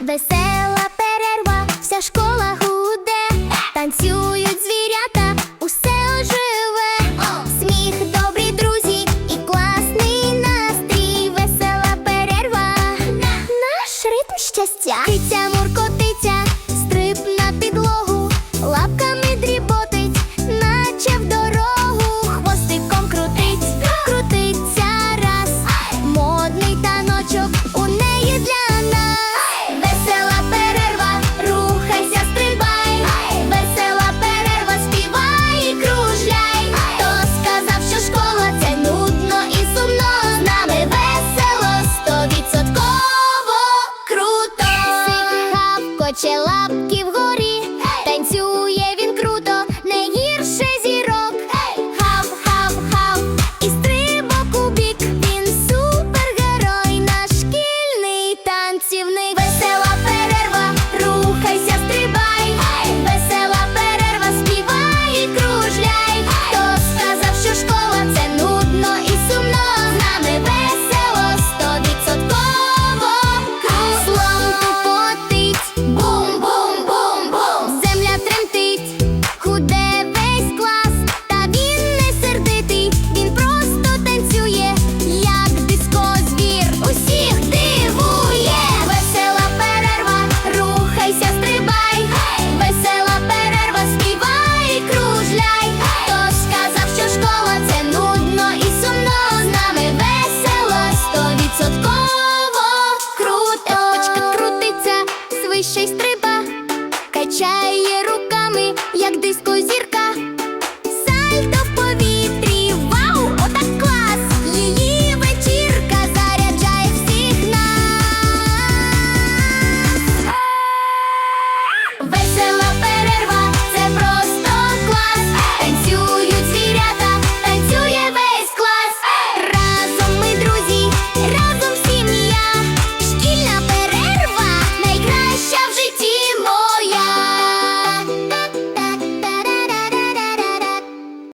Весела перерва, вся школа гуде, танцюють щастя. Киця муркотиця, качає руками, як диско зірка.